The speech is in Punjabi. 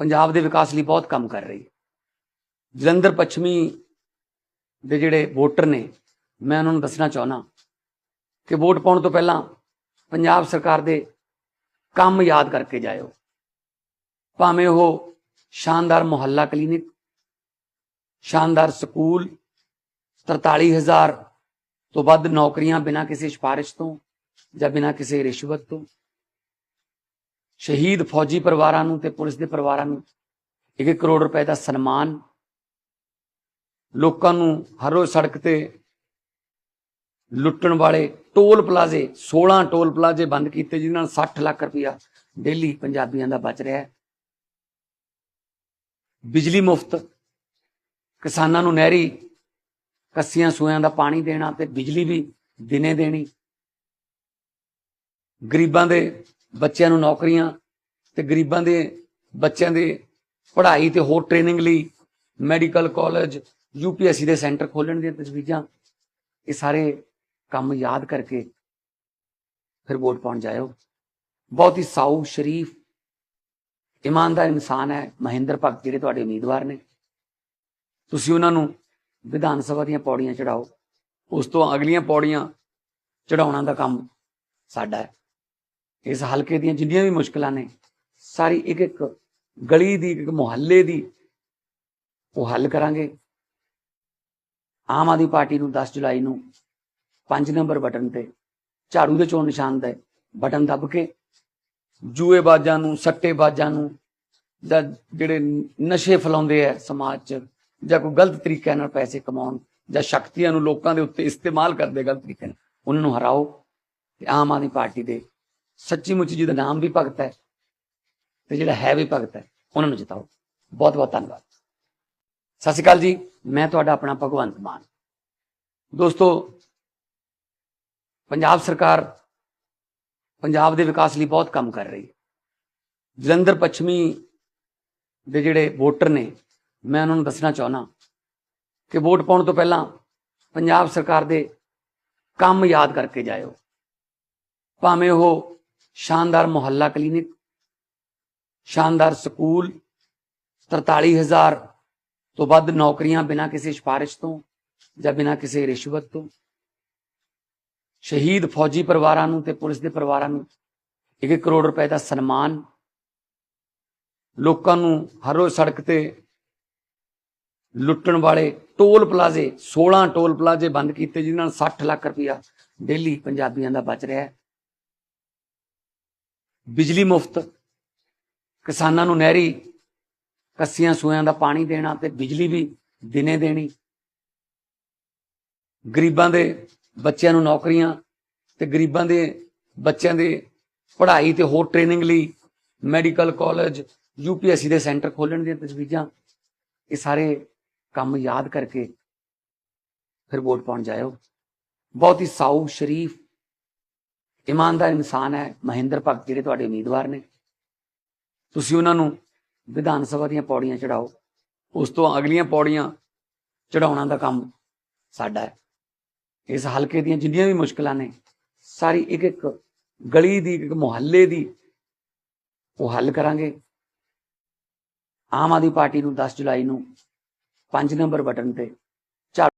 ਪੰਜਾਬ ਦੇ ਵਿਕਾਸ ਲਈ ਬਹੁਤ ਕੰਮ ਕਰ ਰਹੀ। ਹੈ ਜਲੰਧਰ ਪੱਛਮੀ ਦੇ ਜਿਹੜੇ ਵੋਟਰ ਨੇ, ਮੈਂ ਉਹਨਾਂ ਨੂੰ ਦੱਸਣਾ ਚਾਹਣਾ ਕਿ ਵੋਟ ਪਾਉਣ ਤੋਂ ਪਹਿਲਾਂ ਪੰਜਾਬ ਸਰਕਾਰ ਦੇ ਕੰਮ ਯਾਦ ਕਰਕੇ ਜਾਇਓ। ਭਾਵੇਂ ਉਹ ਸ਼ਾਨਦਾਰ ਮੁਹੱਲਾ ਕਲੀਨਿਕ, ਸ਼ਾਨਦਾਰ ਸਕੂਲ 43000 ਤੋਂ ਵੱਧ ਨੌਕਰੀਆਂ ਬਿਨਾਂ ਕਿਸੇ ਸਿਫਾਰਿਸ਼ ਤੋਂ ਜਾਂ ਬਿਨਾਂ ਕਿਸੇ ਰਿਸ਼ਵਤ ਤੋਂ ਸ਼ਹੀਦ ਫੌਜੀ ਪਰਿਵਾਰਾਂ ਨੂੰ ਤੇ ਪੁਲਿਸ ਦੇ ਪਰਿਵਾਰਾਂ ਨੂੰ 1 ਕਰੋੜ ਰੁਪਏ ਦਾ ਸਨਮਾਨ। ਲੋਕਾਂ ਨੂੰ ਹਰ ਰੋਜ਼ ਸੜਕ ਤੇ ਲੁੱਟਣ ਵਾਲੇ ਟੋਲ ਪਲਾਜ਼ੇ 16 ਟੋਲ ਪਲਾਜ਼ੇ ਬੰਦ ਕੀਤੇ, ਜਿਨ੍ਹਾਂ ਨਾਲ 60 ਲੱਖ ਰੁਪਇਆ ਡੇਲੀ ਪੰਜਾਬੀਆਂ ਦਾ ਬਚ ਰਿਹਾ ਹੈ। ਬਿਜਲੀ ਮੁਫਤ, ਕਿਸਾਨਾਂ ਨੂੰ ਨਹਿਰੀ ਕੱਸੀਆਂ ਸੂਇਆਂ ਦਾ ਪਾਣੀ ਦੇਣਾ ਤੇ ਬਿਜਲੀ ਵੀ ਦਿਨੇ ਦੇਣੀ। ਗਰੀਬਾਂ ਦੇ ਬੱਚਿਆਂ ਨੂੰ ਨੌਕਰੀਆਂ ਤੇ ਗਰੀਬਾਂ ਦੇ ਬੱਚਿਆਂ ਦੇ ਪੜ੍ਹਾਈ ਤੇ ਹੋਰ ਟ੍ਰੇਨਿੰਗ ਲਈ ਮੈਡੀਕਲ ਕਾਲਜ ਯੂਪੀਐਸਸੀ ਦੇ ਸੈਂਟਰ ਖੋਲਣ ਦੀਆਂ ਤਜਵੀਜ਼ਾਂ, ਇਹ ਸਾਰੇ ਕੰਮ ਯਾਦ ਕਰਕੇ ਫਿਰ ਵੋਟ ਪਾਉਣ ਜਾਇਓ। ਬਹੁਤ ਹੀ ਸਾਊ, ਸ਼ਰੀਫ, ਇਮਾਨਦਾਰ ਇਨਸਾਨ ਹੈ ਮਹਿੰਦਰ ਭਗਤ, ਜਿਹੜੇ ਤੁਹਾਡੇ ਉਮੀਦਵਾਰ ਨੇ। ਤੁਸੀਂ ਉਹਨਾਂ ਨੂੰ ਵਿਧਾਨ ਸਭਾ ਦੀਆਂ ਪੌੜੀਆਂ ਚੜਾਓ ਉਸ ਤੋਂ ਅਗਲੀਆਂ ਪੌੜੀਆਂ ਚੜਾਉਣਾ ਦਾ ਕੰਮ ਸਾਡਾ ਹੈ। ਇਸ ਹਲਕੇ ਦੀਆਂ ਜਿੰਨੀਆਂ ਵੀ ਮੁਸ਼ਕਲਾਂ ਨੇ ਸਾਰੀ ਇੱਕ ਇੱਕ ਗਲੀ ਦੀ, ਇੱਕ ਮੁਹੱਲੇ ਦੀ ਉਹ ਹੱਲ ਕਰਾਂਗੇ। ਆਮ ਆਦਮੀ ਪਾਰਟੀ ਨੂੰ 10 ਜੁਲਾਈ ਨੂੰ 5 ਨੰਬਰ ਬਟਨ ਤੇ ਝਾੜੂ ਦੇ ਚੋਣ ਨਿਸ਼ਾਨ ਦਾ ਬਟਨ ਦੱਬ ਕੇ ਜੂਏ ਬਾਜ਼ਾਂ ਨੂੰ, ਸੱਟੇਬਾਜ਼ਾਂ ਨੂੰ ਜਾਂ ਜਿਹੜੇ ਨਸ਼ੇ ਫਲਾਉਂਦੇ ਆ ਸਮਾਜ 'ਚ ਜਾਂ ਕੋਈ ਗਲਤ ਤਰੀਕੇ ਨਾਲ ਪੈਸੇ ਕਮਾਉਣ ਜਾਂ ਸ਼ਕਤੀਆਂ ਨੂੰ ਲੋਕਾਂ ਦੇ ਉੱਤੇ ਇਸਤੇਮਾਲ ਕਰਦੇ ਗਲਤ ਤਰੀਕੇ ਨਾਲ, ਉਹਨਾਂ ਨੂੰ ਹਰਾਓ। ਤੇ ਆਮ ਆਦਮੀ ਪਾਰਟੀ ਦੇ ਸੱਚੀ ਮੁੱਚੀ ਜਿਹਦਾ ਨਾਮ ਵੀ ਭਗਤ ਹੈ ਤੇ ਜਿਹੜਾ ਹੈ ਵੀ ਭਗਤ ਹੈ, ਉਹਨਾਂ ਨੂੰ ਜਿਤਾਓ। ਬਹੁਤ ਬਹੁਤ ਧੰਨਵਾਦ। ਸਤਿ ਸ਼੍ਰੀ ਅਕਾਲ ਜੀ। ਮੈਂ ਤੁਹਾਡਾ ਆਪਣਾ ਭਗਵੰਤ ਮਾਨ। ਦੋਸਤੋ, ਪੰਜਾਬ ਸਰਕਾਰ ਪੰਜਾਬ ਦੇ ਵਿਕਾਸ ਲਈ ਬਹੁਤ ਕੰਮ ਕਰ ਰਹੀ ਹੈ। ਜਲੰਧਰ ਪੱਛਮੀ ਦੇ ਜਿਹੜੇ ਵੋਟਰ ਨੇ, ਮੈਂ ਉਹਨਾਂ ਨੂੰ ਦੱਸਣਾ ਚਾਹਣਾ ਕਿ ਵੋਟ ਪਾਉਣ ਤੋਂ ਪਹਿਲਾਂ ਪੰਜਾਬ ਸਰਕਾਰ ਦੇ ਕੰਮ ਯਾਦ ਕਰਕੇ ਜਾਇਓ। ਭਾਵੇਂ ਉਹ ਸ਼ਾਨਦਾਰ ਮੁਹੱਲਾ ਕਲੀਨਿਕ ਸ਼ਾਨਦਾਰ ਸਕੂਲ 43000 ਤੋਂ ਵੱਧ ਨੌਕਰੀਆਂ ਬਿਨਾਂ ਕਿਸੇ ਸਿਫਾਰਿਸ਼ ਤੋਂ ਜਾਂ ਬਿਨਾਂ ਕਿਸੇ ਰਿਸ਼ਵਤ ਤੋਂ। ਸ਼ਹੀਦ ਫੌਜੀ ਪਰਿਵਾਰਾਂ ਨੂੰ ਤੇ ਪੁਲਿਸ ਦੇ ਪਰਿਵਾਰਾਂ ਨੂੰ 1 ਕਰੋੜ ਰੁਪਏ ਦਾ ਸਨਮਾਨ। ਲੋਕਾਂ ਨੂੰ ਹਰ ਰੋਜ਼ ਸੜਕ ਤੇ ਲੁੱਟਣ ਵਾਲੇ ਟੋਲ ਪਲਾਜ਼ੇ 16 ਟੋਲ ਪਲਾਜ਼ੇ ਬੰਦ ਕੀਤੇ, ਜਿਨ੍ਹਾਂ ਨਾਲ 60 ਲੱਖ ਰੁਪਇਆ ਡੇਲੀ ਪੰਜਾਬੀਆਂ ਦਾ ਬਚ ਰਿਹਾ ਹੈ। ਬਿਜਲੀ ਮੁਫਤ ਕਿਸਾਨਾਂ ਨੂੰ ਨਹਿਰੀ ਕੱਸੀਆਂ ਸੂਇਆਂ ਦਾ ਪਾਣੀ ਦੇਣਾ ਤੇ ਬਿਜਲੀ ਵੀ ਦਿਨੇ ਦੇਣੀ। ਗਰੀਬਾਂ ਦੇ ਬੱਚਿਆਂ ਨੂੰ ਨੌਕਰੀਆਂ ਤੇ ਗਰੀਬਾਂ ਦੇ ਬੱਚਿਆਂ ਦੇ ਪੜ੍ਹਾਈ ਤੇ ਹੋਰ ਟ੍ਰੇਨਿੰਗ ਲਈ ਮੈਡੀਕਲ ਕਾਲਜ ਯੂਪੀਐਸਸੀ ਦੇ ਸੈਂਟਰ ਖੋਲਣ ਦੀਆਂ ਤਜਵੀਜ਼ਾਂ, ਇਹ ਸਾਰੇ ਕੰਮ ਯਾਦ ਕਰਕੇ ਫਿਰ ਵੋਟ ਪਾਉਣ ਜਾਇਓ। ਬਹੁਤ ਹੀ ਸਾਊ ਸ਼ਰੀਫ, ਇਮਾਨਦਾਰ ਇਨਸਾਨ ਹੈ। ਮਹਿੰਦਰ ਭਗਤ ਜਿਹੜੇ ਤੁਹਾਡੇ ਉਮੀਦਵਾਰ ਨੇ। ਤੁਸੀਂ ਉਹਨਾਂ ਨੂੰ ਵਿਧਾਨ ਸਭਾ ਦੀਆਂ ਪੌੜੀਆਂ ਚੜਾਓ। ਉਸ ਤੋਂ ਅਗਲੀਆਂ ਪੌੜੀਆਂ ਚੜਾਉਣਾ ਦਾ ਕੰਮ ਸਾਡਾ ਹੈ। ਇਸ ਹਲਕੇ ਦੀਆਂ ਜਿੰਨੀਆਂ ਵੀ ਮੁਸ਼ਕਲਾਂ ਨੇ, ਸਾਰੀ ਇੱਕ ਇੱਕ ਗਲੀ ਦੀ, ਇੱਕ ਮੁਹੱਲੇ ਦੀ ਉਹ ਹੱਲ ਕਰਾਂਗੇ। ਆਮ ਆਦਮੀ ਪਾਰਟੀ ਨੂੰ 10 ਜੁਲਾਈ ਨੂੰ 5 ਨੰਬਰ ਬਟਨ ਤੇ